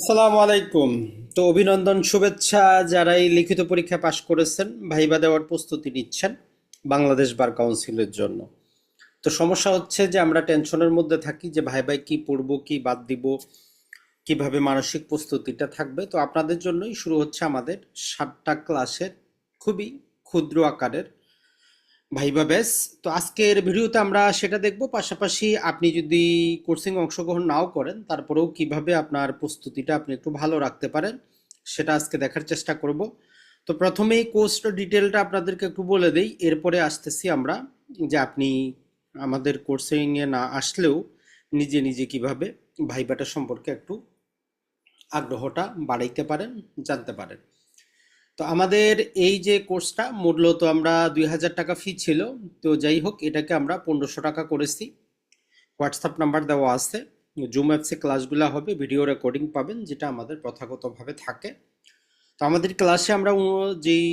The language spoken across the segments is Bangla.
আসসালামু আলাইকুম। তো অভিনন্দন, শুভেচ্ছা যারা এই লিখিত পরীক্ষা পাশ করেছেন, ভাইবা দেওয়ার প্রস্তুতি নিচ্ছেন বাংলাদেশ বার কাউন্সিলের জন্য। তো সমস্যা হচ্ছে যে আমরা টেনশনের মধ্যে থাকি যে ভাই ভাই কি পড়ব, কি বাদ দিব, কীভাবে মানসিক প্রস্তুতিটা থাকবে। তো আপনাদের জন্যই শুরু হচ্ছে আমাদের সাতটা ক্লাসের খুবই ক্ষুদ্র আকারের ভাইবা ব্যাস তো আজকের ভিডিওতে আমরা সেটা দেখব। পাশাপাশি আপনি যদি কোর্সিং অংশগ্রহণ নাও করেন, তারপরেও কীভাবে আপনার প্রস্তুতিটা আপনি একটু ভালো রাখতে পারেন, সেটা আজকে দেখার চেষ্টা করব। তো প্রথমেই কোর্সটা ডিটেলটা আপনাদেরকে একটু বলে দেই। এরপরে আসতেছি আমরা যে আপনি আমাদের কোর্সিংয়ে না আসলেও নিজে নিজে কীভাবে ভাইবাটা সম্পর্কে একটু আগ্রহটা বাড়াইতে পারেন, জানতে পারেন। তো আমাদের এই যে কোর্সটা মূলত আমরা দুই হাজার টাকা ফি ছিল। তো যাই হোক, এটাকে আমরা পনেরোশো টাকা করেছি। হোয়াটসঅ্যাপ নাম্বার দেওয়া আছে। জুম অ্যাপসে ক্লাসগুলো হবে ভিডিও রেকর্ডিং পাবেন, যেটা আমাদের প্রথাগতভাবে থাকে। তো আমাদের ক্লাসে আমরা যেই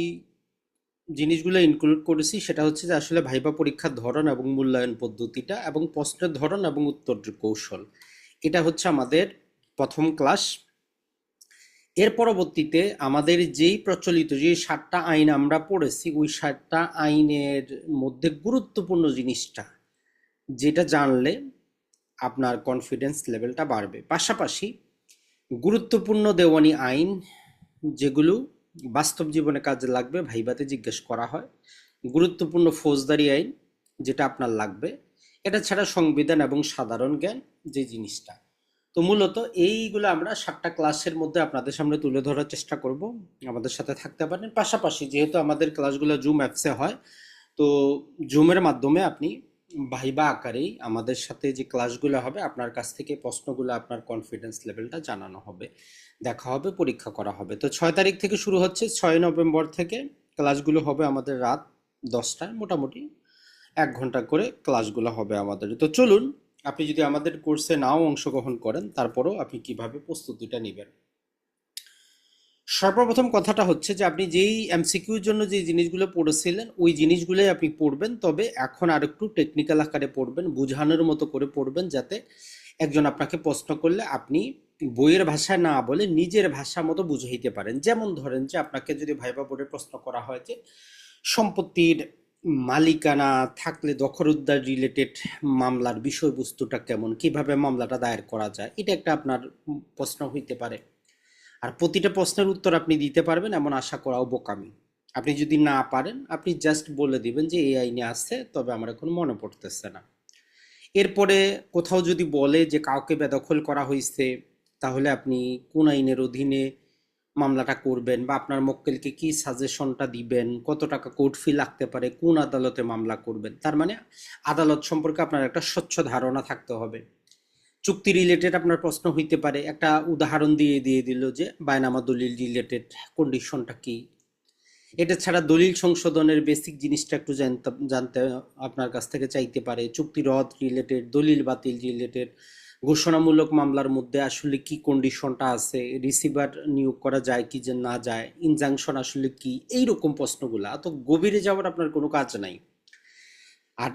জিনিসগুলো ইনক্লুড করেছি, সেটা হচ্ছে যে আসলে ভাইবা পরীক্ষার ধরন এবং মূল্যায়ন পদ্ধতিটা এবং প্রশ্নের ধরন এবং উত্তর কৌশল। এটা হচ্ছে আমাদের প্রথম ক্লাস এর পরবর্তীতে আমাদের যেই প্রচলিত যে সাতটা আইন আমরা পড়েছি, ওই সাতটা আইনের মধ্যে গুরুত্বপূর্ণ জিনিসটা, যেটা জানলে আপনার কনফিডেন্স লেভেলটা বাড়বে। পাশাপাশি গুরুত্বপূর্ণ দেওয়ানি আইন যেগুলো বাস্তব জীবনে কাজে লাগবে ভাইবাতে জিজ্ঞেস করা হয়, গুরুত্বপূর্ণ ফৌজদারি আইন যেটা আপনার লাগবে, এটা ছাড়া সংবিধান এবং সাধারণ জ্ঞান যে জিনিসটা তো মূলত এইগুলো আমরা সাতটা ক্লাসের মধ্যে আপনাদের সামনে তুলে ধরার চেষ্টা করব। আমাদের সাথে থাকতে পারেন। পাশাপাশি যেহেতু আমাদের ক্লাসগুলো জুম অ্যাপসে হয়, তো জুমের মাধ্যমে আপনি ভাইবা আকারেই আমাদের সাথে যে ক্লাসগুলো হবে, আপনার কাছ থেকে প্রশ্নগুলো, আপনার কনফিডেন্স লেভেলটা জানানো হবে, দেখা হবে, পরীক্ষা করা হবে। তো ছয় তারিখ থেকে শুরু হচ্ছে, ছয় নভেম্বর থেকে ক্লাসগুলো হবে আমাদের রাত দশটায়, মোটামুটি এক ঘণ্টা করে ক্লাসগুলো হবে আমাদের। তো চলুন আপনি যদি আমাদের কোর্সে নাও অংশগ্রহণ করেন, তারপরেও আপনি কীভাবে প্রস্তুতিটা নেবেন? সর্বপ্রথম কথাটা হচ্ছে যে আপনি যেই এমসিকিউর জন্য যে জিনিসগুলো পড়েছিলেন, ওই জিনিসগুলোই আপনি পড়বেন। তবে এখন আর একটু টেকনিক্যাল আকারে পড়বেন, বোঝানোর মতো করে পড়বেন যাতে একজন আপনাকে প্রশ্ন করলে আপনি বইয়ের ভাষায় না বলে নিজের ভাষা মতো বুঝাইতে পারেন। যেমন ধরেন যে আপনাকে যদি ভাইবা বোর্ডে প্রশ্ন করা হয় যে, সম্পত্তির মালিকানা থাকলে দখল রিলেটেড মামলার বিষয়বস্তুটা কেমন? কীভাবে মামলাটা দায়ের করা যায়? এটা একটা আপনার প্রশ্ন হইতে পারে। আর প্রতিটা প্রশ্নের উত্তর আপনি দিতে পারবেন এমন আশা করাও বোকামি। আপনি যদি না পারেন, আপনি জাস্ট বলে দিবেন যে এই আইনে আসছে তবে আমার এখন মনে পড়তেছে না। এরপরে কোথাও যদি বলে যে কাউকে বেদখল করা হয়েছে তাহলে আপনি কোন আইনের অধীনে মামলাটা করবেন বা আপনার মক্কেলকে কি সাজেশনটা দিবেন, কত টাকা কোর্ট ফি লাগতে পারে, কোন আদালতে মামলা করবেন, তার মানে আদালত সম্পর্কে আপনার একটা স্বচ্ছ ধারণা থাকতে হবে। চুক্তি রিলেটেড আপনার প্রশ্ন হইতে পারে, একটা উদাহরণ দিয়ে দিয়ে দিল যে বায়নামা দলিল রিলেটেড কন্ডিশনটা কি। এটা ছাড়া দলিল সংশোধনের বেসিক জিনিসটা একটু জানতে জানতে আপনার কাছ থেকে চাইতে পারে, চুক্তি রদ রিলেটেড দলিল বাতিল রিলেটেড ঘোষণামূলক মামলার মধ্যে আসলে কি কন্ডিশনটা আছে রিসিভার নিয়োগ করা যায় কি যে না যায় ইনজাংশন আসলে কি এই রকম প্রশ্নগুলা তো গভীরে যাওয়ার আপনার কোনো কাজ নাই। আর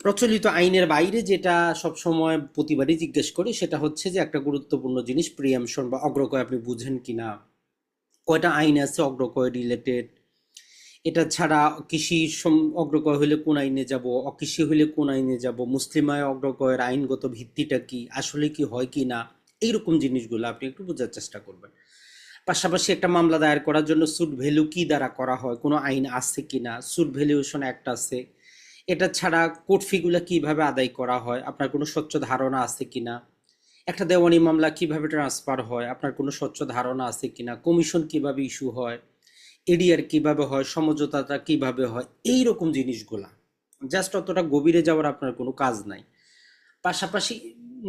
প্রচলিত আইনের বাইরে যেটা সবসময় প্রতিবারই জিজ্ঞেস করি, সেটা হচ্ছে যে একটা গুরুত্বপূর্ণ জিনিস প্রিয়ামশন বা অগ্রকয় আপনি বুঝেন কি না কয়টা আইন আছে অগ্রকয় রিলেটেড এটা ছাড়া কৃষি অগ্রগয় হলে কোন আইনে যাব? অকৃষি হলে কোন আইনে যাব? মুসলিমায় অগ্রগয়ের আইনগত ভিত্তিটা কি? আসলে কি হয় কি না? এইরকম জিনিসগুলো আপনি একটু বোঝার চেষ্টা করবেন। পাশাপাশি একটা মামলা দায়ের করার জন্য সুট ভ্যালু কি দ্বারা করা হয়? কোনো আইন আছে কি না? সুট ভ্যালুয়েশন অ্যাক্ট আছে। এটা ছাড়া কোর্ট ফিগুলো কীভাবে আদায় করা হয়? আপনার কোনো স্বচ্ছ ধারণা আছে কি না? একটা দেওয়ানি মামলা কীভাবে ট্রান্সফার হয়? আপনার কোনো স্বচ্ছ ধারণা আছে কিনা কমিশন কীভাবে ইস্যু হয়? এডিআর কীভাবে হয়, সমঝোতাটা কীভাবে হয় এই রকম জিনিসগুলা। জাস্ট অতটা গভীরে যাওয়ার আপনার কোনো কাজ নাই। পাশাপাশি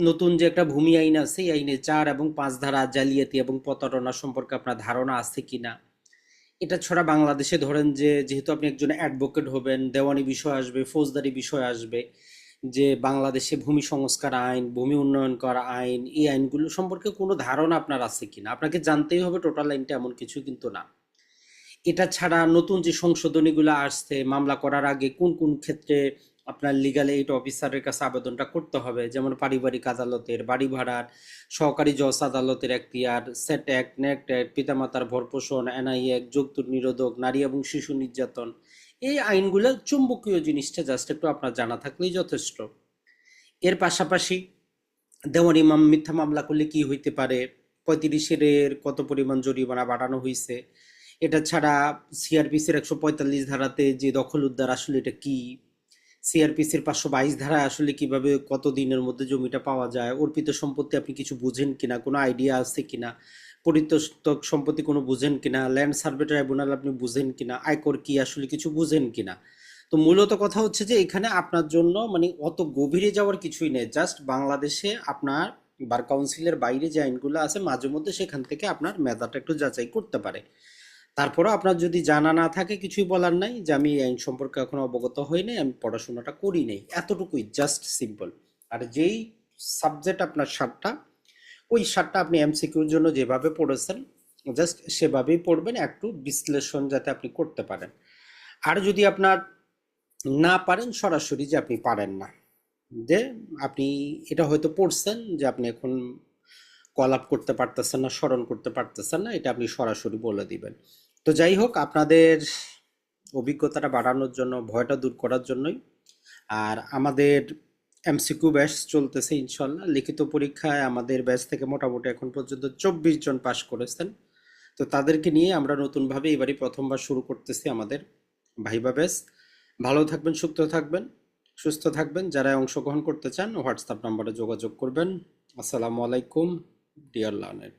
নতুন যে একটা ভূমি আইন আছে, এই আইনে চার এবং পাঁচ ধারা জালিয়াতি এবং প্রতারণা সম্পর্কে আপনার ধারণা আছে কি না এটা ছাড়া বাংলাদেশে ধরেন যে, যেহেতু আপনি একজন অ্যাডভোকেট হবেন, দেওয়ানি বিষয় আসবে, ফৌজদারি বিষয় আসবে, যে বাংলাদেশে ভূমি সংস্কার আইন, ভূমি উন্নয়ন করা আইন, এই আইনগুলো সম্পর্কে কোনো ধারণা আপনার আছে কিনা? আপনাকে জানতেই হবে টোটাল আইনটা এমন কিছু কিন্তু না। এটা ছাড়া নতুন যে সংশোধনীগুলো আসছে, মামলা করার আগে কোন কোন ক্ষেত্রে আপনার লিগাল এইড অফিসারের কাছে আবেদনটা করতে হবে? যেমন পারিবারিক আদালতের, বাড়ি ভাড়ার, সহকারী জজ আদালতের এখতিয়ার সেট অ্যাক্ট নেক্ট অ্যাক্ট পিতামাতার ভরপোষণ এনআই অ্যাক্ট যৌতুক নিরোধক, নারী এবং শিশু নির্যাতন। এই আইনগুলো চুম্বকীয় জিনিসটা জাস্ট একটু আপনার জানা থাকলেই যথেষ্ট। এর পাশাপাশি দেওয়ান ইমাম মিথ্যা মামলা করলে কি হইতে পারে? পঁয়ত্রিশের কত পরিমাণ জরিমানা বাড়ানো হয়েছে এটা ছাড়া সিআরপিসির একশো পঁয়তাল্লিশ ধারাতে যে দখল উদ্ধার আসলে এটা কি? সিআরপিসির পাঁচশো বাইশ ধারায় আসলে কীভাবে কত দিনের মধ্যে জমিটা পাওয়া যায়? অর্পিত সম্পত্তি আপনি কিছু বুঝেন কিনা? কোনো আইডিয়া আছে কিনা? পরিত্যক্ত সম্পত্তি কোনো বুঝেন কিনা? ল্যান্ড সার্ভে ট্রাইব্যুনাল আপনি বুঝেন কিনা? আয়কর কি আসলে কিছু বুঝেন কিনা? তো মূলত কথা হচ্ছে যে এখানে আপনার জন্য মানে অত গভীরে যাওয়ার কিছুই নেই। জাস্ট বাংলাদেশে আপনার বার কাউন্সিলের বাইরে যে আইনগুলো আছে মাঝে মধ্যে সেখান থেকে আপনার মেধাটা একটু যাচাই করতে পারে। তারপরেও আপনার যদি জানা না থাকে, কিছুই বলার নাই যে আমি আইন সম্পর্কে এখনও অবগত হই নাই, আমি পড়াশোনাটা করি নাই। এতটুকুই জাস্ট সিম্পল আর যেই সাবজেক্ট আপনার সাতটা, ওই সাতটা আপনি এমসিকিউর জন্য যেভাবে পড়েছেন জাস্ট সেভাবেই পড়বেন, একটু বিশ্লেষণ যাতে আপনি করতে পারেন। আর যদি আপনার না পারেন, সরাসরি যে আপনি পারেন না, যে আপনি এটা হয়তো পড়ছেন, যে আপনি এখন কল আপ করতে পারতেছেন না, স্মরণ করতে পারতেছেন না, এটা আপনি সরাসরি বলে দিবেন। তো যাই হোক, আপনাদের অভিজ্ঞতাটা বাড়ানোর জন্য, ভয়টা দূর করার জন্যই। আর আমাদের এমসিকিউ ব্যাচ চলতেছে ইনশাল্লাহ লিখিত পরীক্ষায় আমাদের ব্যাচ থেকে মোটামুটি এখন পর্যন্ত চব্বিশ জন পাশ করেছেন। তো তাদেরকে নিয়ে আমরা নতুনভাবে এবারই প্রথমবার শুরু করতেছি আমাদের ভাইবা ব্যাচ। ভালো থাকবেন, সুস্থ থাকবেন সুস্থ থাকবেন। যারা অংশগ্রহণ করতে চান, হোয়াটসঅ্যাপ নম্বরে যোগাযোগ করবেন। আসসালামু আলাইকুম, ডিয়ার লার্নার।